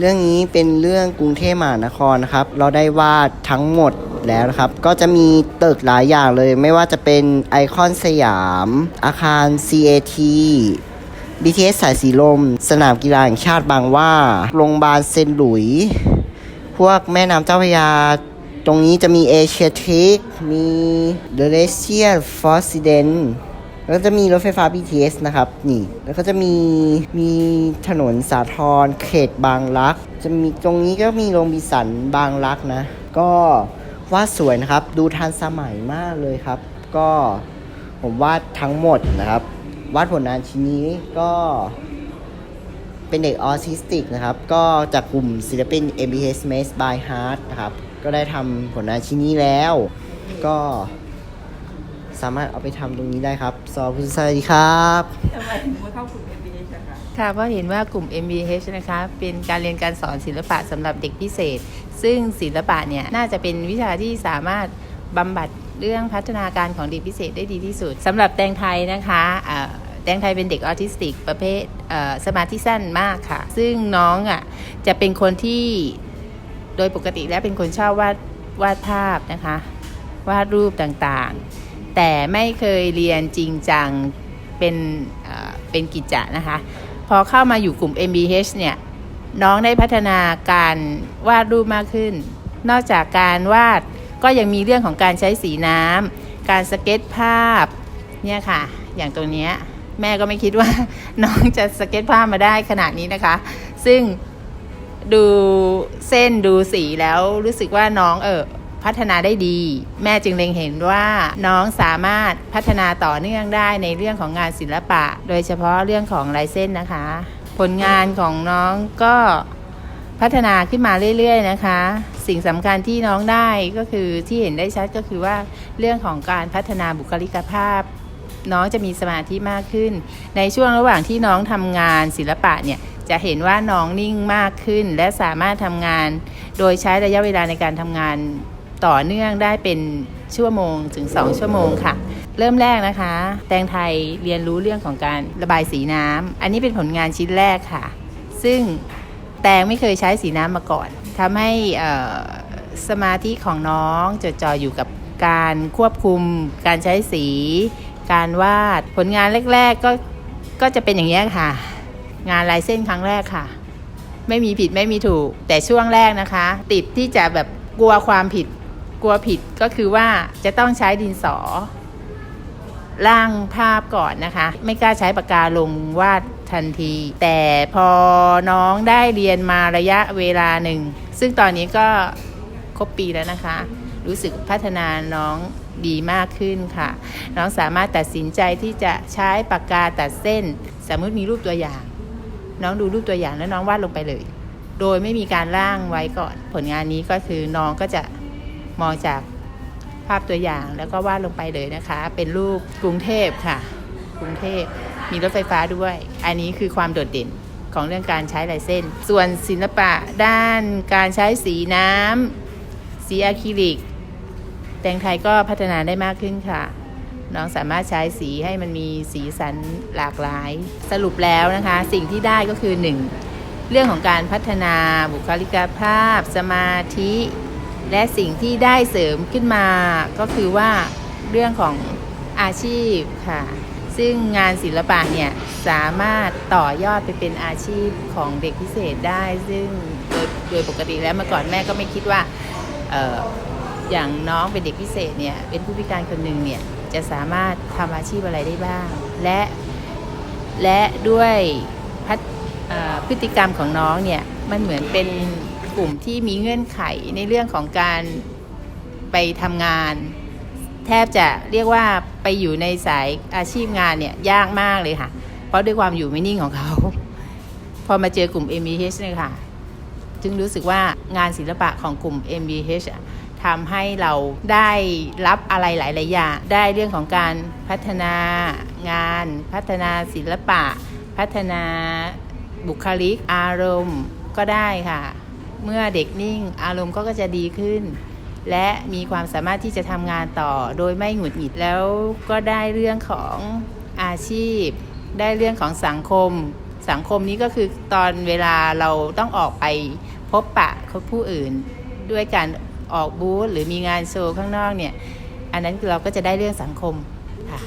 เรื่องนี้เป็นเรื่องกรุงเทพมหานครนะครับ เราได้วาดทั้งหมดแล้วนะครับ ก็จะมีตึกหลายอย่างเลย ไม่ว่าจะเป็นไอคอนสยาม อาคาร CAT BTS สายสีลม สนามกีฬาแห่งชาติบางว่า โรงพยาบาลเซนหลุย พวกแม่น้ำเจ้าพระยา ตรงนี้จะมีเอเชียทิกมีเดเ a เซียฟอสซิเดน แล้วก็จะมีรถไฟฟ้า BTS นะครับนี่แล้วก็จะมีมีถนนสาทรเขตบางรัก จะมีตรงนี้ก็มีโรงบิสันบางรักนะ ก็วาดสวยนะครับ ดูทันสมัยมากเลยครับ ก็ผมวาดทั้งหมดนะครับ วาดผลงานชิ้นนี้ก็เป็นเด็กออทิสติกนะครับ ก็จากกลุ่มศิลปิน MBS Maze by Heart นะครับ ก็ได้ทำผลงานชิ้นนี้แล้ว ก็ สามารถเอาไปทำตรงนี้ได้ครับสวัสดีครับ ทำไมถึงมาเข้ากลุ่ม MBA อะคะค่ะเพราะเห็นว่ากลุ่ม MBH นะคะเป็นการเรียนการสอนศิลปะสำหรับเด็กพิเศษ ซึ่งศิลปะเนี่ยน่าจะเป็นวิชาที่สามารถบำบัดเรื่องพัฒนาการของเด็กพิเศษได้ดีที่สุดสำหรับแตงไทยนะคะเอ่อแตงไทยเป็นเด็กออทิสติก ประเภทเอ่อสมาธิสั้นมากค่ะ ซึ่งน้องอะจะเป็นคนที่โดยปกติแล้วเป็นคนชอบวาดวาดภาพนะคะ วาดรูปต่างๆ แต่ไม่เคยเรียนจริงจังเป็นเเป็นกิจจะนะคะ พอเข้ามาอยู่กลุ่ม MBH เนี่ยน้องได้พัฒนาการวาดรูปมากขึ้น นอกจากการวาดก็ยังมีเรื่องของการใช้สีน้ำการสเก็ตภาพเนี่ยค่ะ อย่างตัวเนี้ยแม่ก็ไม่คิดว่าน้องจะสเก็ตภาพมาได้ขนาดนี้นะคะ ซึ่งดูเส้นดูสีแล้วรู้สึกว่าน้องเออ พัฒนาได้ดี แม่จึงเล็งเห็นว่าน้องสามารถพัฒนาต่อเนื่องได้ในเรื่องของงานศิลปะ โดยเฉพาะเรื่องของลายเส้นนะคะ ผลงานของน้องก็พัฒนาขึ้นมาเรื่อยๆนะคะ สิ่งสำคัญที่น้องได้ก็คือที่เห็นได้ชัดก็คือว่าเรื่องของการพัฒนาบุคลิกภาพ น้องจะมีสมาธิมากขึ้น ในช่วงระหว่างที่น้องทำงานศิลปะเนี่ยจะเห็นว่าน้องนิ่งมากขึ้น และสามารถทำงานโดยใช้ระยะเวลาในการทำงาน ต่อเนื่องได้เป็นชั่วโมงถึง 2 ชั่วโมงค่ะ เริ่มแรกนะคะ แตงไทยเรียนรู้เรื่องของการระบายสีน้ำอันนี้เป็นผลงานชิ้นแรกค่ะ ซึ่งแตงไม่เคยใช้สีน้ำมาก่อนทำให้เอ่อสมาธิของน้องจดจ่ออยู่กับการควบคุม การใช้สี การวาดผลงานแรก ๆ ก็ก็จะเป็นอย่างนี้ยค่ะ งานลายเส้นครั้งแรกค่ะ ไม่มีผิดไม่มีถูก แต่ช่วงแรกนะคะ ติดที่จะแบบกลัวความผิด กลัวผิดก็คือว่าจะต้องใช้ดินสอร่างภาพก่อนนะคะ ไม่กล้าใช้ปากกาลงวาดทันที แต่พอน้องได้เรียนมาระยะเวลาหนึ่ง ซึ่งตอนนี้ก็ครบปีแล้วนะคะ รู้สึกพัฒนาน้องดีมากขึ้นค่ะ น้องสามารถตัดสินใจที่จะใช้ปากกาตัดเส้น สมมติมีรูปตัวอย่าง น้องดูรูปตัวอย่างแล้วน้องวาดลงไปเลย โดยไม่มีการร่างไว้ก่อน ผลงานนี้ก็คือน้องก็จะ มองจากภาพตัวอย่างแล้วก็วาดลงไปเลยนะคะ เป็นรูปกรุงเทพค่ะ กรุงเทพมีรถไฟฟ้าด้วย อันนี้คือความโดดเด่นของเรื่องการใช้ลายเส้น ส่วนศิลปะด้านการใช้สีน้ำสีอะคริลิก แตงไทยก็พัฒนาได้มากขึ้นค่ะ น้องสามารถใช้สีให้มันมีสีสันหลากหลาย สรุปแล้วนะคะ สิ่งที่ได้ก็คือ 1. เรื่องของการพัฒนาบุคลิกภาพ สมาธิ และสิ่งที่ได้เสริมขึ้นมาก็คือว่าเรื่องของอาชีพค่ะ ซึ่งงานศิลปะเนี่ยสามารถต่อยอดไปเป็นอาชีพของเด็กพิเศษได้ ซึ่งโดยโดยปกติแล้วเมื่อก่อนแม่ก็ไม่คิดว่าเอออย่างน้องเป็นเด็กพิเศษเนี่ยเป็นผู้พิการคนหนึ่งเนี่ยจะสามารถทำอาชีพอะไรได้บ้าง และและด้วยพัฒเอ่อพฤติกรรมของน้องเนี่ยมันเหมือนเป็น กลุ่มที่มีเงื่อนไขในเรื่องของการไปทำงาน แทบจะเรียกว่าไปอยู่ในสายอาชีพงานเนี่ยยากมากเลยค่ะ เพราะด้วยความอยู่ไม่นิ่งของเขา พอมาเจอกลุ่ม MBH เนี่ยค่ะ จึงรู้สึกว่างานศิลปะของกลุ่ม MBH ทำให้เราได้รับอะไรหลาย ๆ อย่าง ได้เรื่องของการพัฒนางาน พัฒนาศิลปะ พัฒนาบุคลิกอารมณ์ก็ได้ค่ะ เมื่อเด็กนิ่ง อารมณ์ก็จะดีขึ้น และมีความสามารถที่จะทำงานต่อโดยไม่หงุดหงิดแล้วก็ได้เรื่องของอาชีพ ได้เรื่องของสังคม สังคมนี้ก็คือตอนเวลาเราต้องออกไปพบปะผู้อื่น ด้วยการออกบูธหรือมีงานโชว์ข้างนอกเนี่ย อันนั้นเราก็จะได้เรื่องสังคมค่ะ